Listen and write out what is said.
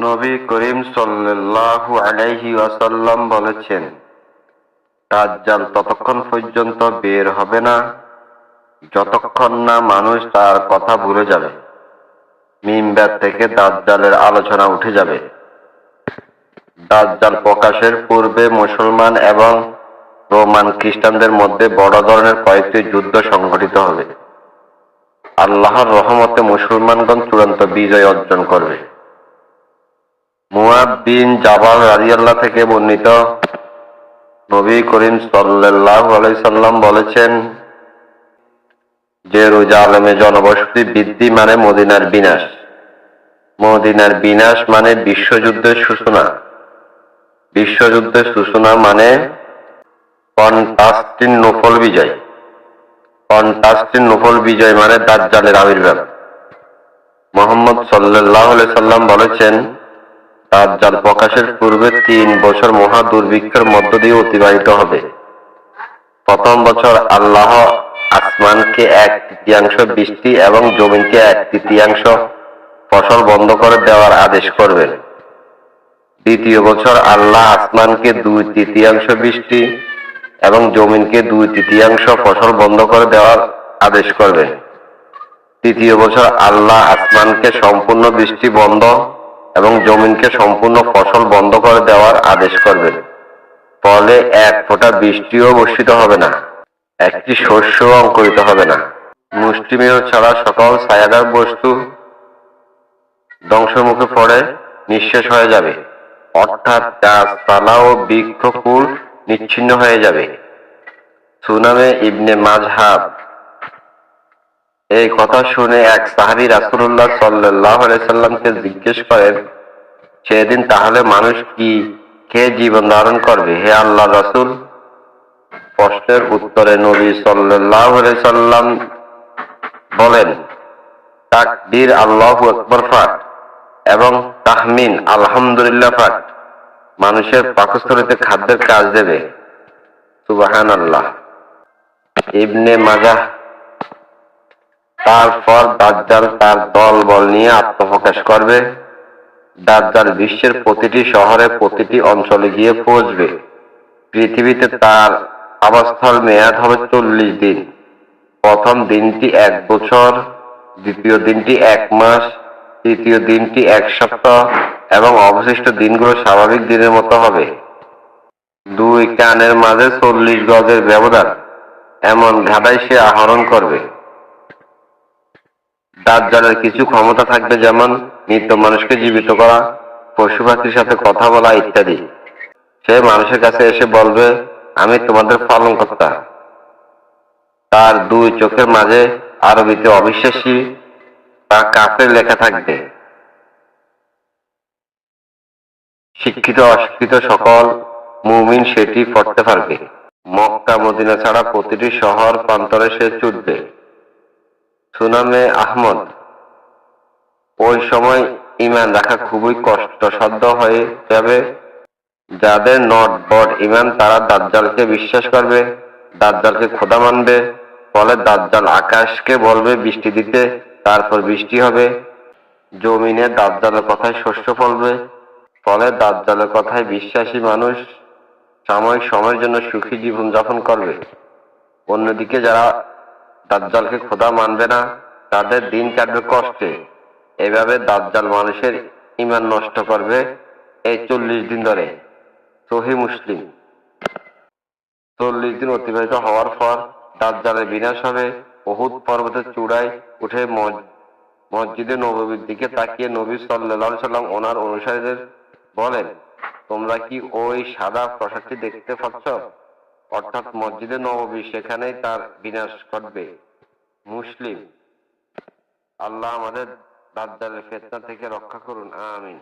নবী করিম সাল্লাল্লাহু আলাইহি ওয়াসাল্লাম বলেছেন, দাজ্জাল ততক্ষণ পর্যন্ত বের হবে না, যতক্ষণ না মানুষ তার কথা ভুলে যাবে। মিম্বার থেকে দাজ্জালের আলোচনা উঠে যাবে। দাজ্জাল প্রকাশের পূর্বে মুসলমান এবং রোমান খ্রিস্টানদের মধ্যে বড় ধরনের কয়েকটি যুদ্ধ সংঘটিত হবে। আল্লাহর রহমতে মুসলমানগণ চূড়ান্ত বিজয় অর্জন করবে। মুয়াদ বিন জাবাল রাজিয়াল্লাহ থেকে বর্ণিত। নবী করিম আলাইহি সাল্লাম বলেছেন, যে রোজা আলমে জনবসতি বৃদ্ধি মানে মদিনার বিনাশ। মদিনার বিনাশ মানে বিশ্বযুদ্ধের সূচনা। বিশ্বযুদ্ধের সূচনা মানে কন্টাস্টিন নফল বিজয়। কন্টাস্টিন নফল বিজয় মানে দাজ্জালের আবির্ভাব। মোহাম্মদ সাল্লাহ সাল্লাম বলেছেন দাজ্জাল প্রকাশের পূর্বে তিন বছর মহা দুর্ভিক্ষের মধ্য দিয়ে অতিবাহিত হবে। প্রথম বছর আল্লাহ আসমানকে এক তৃতীয়াংশ, বৃষ্টি এবং জমিনকে এক তৃতীয়াংশ ফসল বন্ধ করে দেওয়ার আদেশ করবেন। দ্বিতীয় বছর আল্লাহ আসমানকে দুই তৃতীয়াংশ বৃষ্টি এবং জমিনকে দুই তৃতীয়াংশ ফসল বন্ধ করে দেওয়ার আদেশ করবেন। তৃতীয় বছর আল্লাহ আসমানকে সম্পূর্ণ বৃষ্টি বন্ধ এবং জমিনকে সম্পূর্ণ ফসল বন্ধ করে দেওয়ার আদেশ করবেন ফলে এক ফোঁটা বৃষ্টিও বর্ষিত হবে না, একটি শস্য অঙ্কুরিত হবে না। মুষ্টিমেয় ছাড়া সকল ছায়াদার বস্তু ধ্বংসমুখে পড়ে, নিঃশেষ হয়ে যাবে। অর্থাৎ গাছপালা ও বৃক্ষ বৃক্ষকুল নিচ্ছিন্ন হয়ে যাবে। সুনামে ইবনে মাঝহাব এই কথা শুনে এক সাহাবি রাসুল্লাহ সাল্লাহ সাল্লামকে জিজ্ঞেস করেন, সেদিন তাহলে মানুষ কি খেয়ে জীবন ধারণ করবে? হে আল্লাহ রাসুল? প্রশ্নের উত্তরে নবী সাল্লাহ সাল্লাম বলেন, তাকবীর আল্লাহ আকবর ফাট এবং তাহমিন আলহামদুলিল্লাহ ফাট মানুষের পাকস্থলিতে খাদ্যের কাজ দেবে। সুবাহান আল্লাহ ইবনে মাজাহ তারপর দাজ্জাল তার দল বল নিয়ে আত্মপ্রকাশ করবে। দাজ্জাল বিশ্বের প্রতিটি শহরে প্রতিটি অঞ্চলে গিয়ে পৌঁছবে। পৃথিবীতে তার আবাসস্থল মেয়াদ হবে চল্লিশ দিন। প্রথম দিনটি এক বছর, দ্বিতীয় দিনটি এক মাস, তৃতীয় দিনটি এক সপ্তাহ এবং অবশিষ্ট দিনগুলো স্বাভাবিক দিনের মতো হবে। দুই কানের মাঝে চল্লিশ গজের ব্যবধান, এমন ঘাটাই সে আহরণ করবে। দাজ্জালের কিছু ক্ষমতা থাকবে যেমন মৃত মানুষকে জীবিত করা পশু পাখির সাথে কথা বলা ইত্যাদি। সে মানুষের কাছে এসে বলবে, আমি তোমাদের পালন কর্তা তার দুই চোখের মাঝে আরবিতে অবিশ্বাসী বা কাফের লেখা থাকবে। শিক্ষিত, অশিক্ষিত সকল মুমিন সেটি পড়তে পারবে। মক্কা, মদিনা ছাড়া প্রতিটি শহর প্রান্তরে সে ছুটবে। সুনামে আহমদ। ওই সময় ইমান রাখা খুবই কষ্টসাধ্য হয়ে যাবে। যাদের নট বট ইমান, তারা দাজ্জালকে বিশ্বাস করবে, দাজ্জালকে খোদা মানবে। ফলে দাজ্জাল আকাশকে বলবে, বৃষ্টি দিতে, তারপর বৃষ্টি হবে। জমিনে দাজ্জালের কথায় শস্য ফলবে। ফলে দাজ্জালের কথায় বিশ্বাসী মানুষ সাময়িক সময়ের জন্য সুখী জীবন যাপন করবে। অন্যদিকে যারা দাজ্জালকে খোদা মানবে না, তাদের দিন কাটবে কষ্টে। এভাবে দাজ্জাল মানুষের ইমান নষ্ট করবে এই চল্লিশ দিন ধরে। সহি মুসলিম। চল্লিশ দিন অতিবাহিত হওয়ার পর দাজ্জালের বিনাশ হবে। বহুত পর্বতের চূড়ায় উঠে মস- মসজিদে নবীর দিকে তাকিয়ে নবী সাল্লাহ সাল্লাম ওনার অনুসারীদের বলেন, তোমরা কি ওই সাদা প্রাসাদটি দেখতে পাচ্ছ? অর্থাৎ মসজিদে নববী সেখানেই তার বিনাশ ঘটবে। মুসলিম, আল্লাহ আমাদের দাজ্জালের ফেতনা থেকে রক্ষা করুন, আমিন।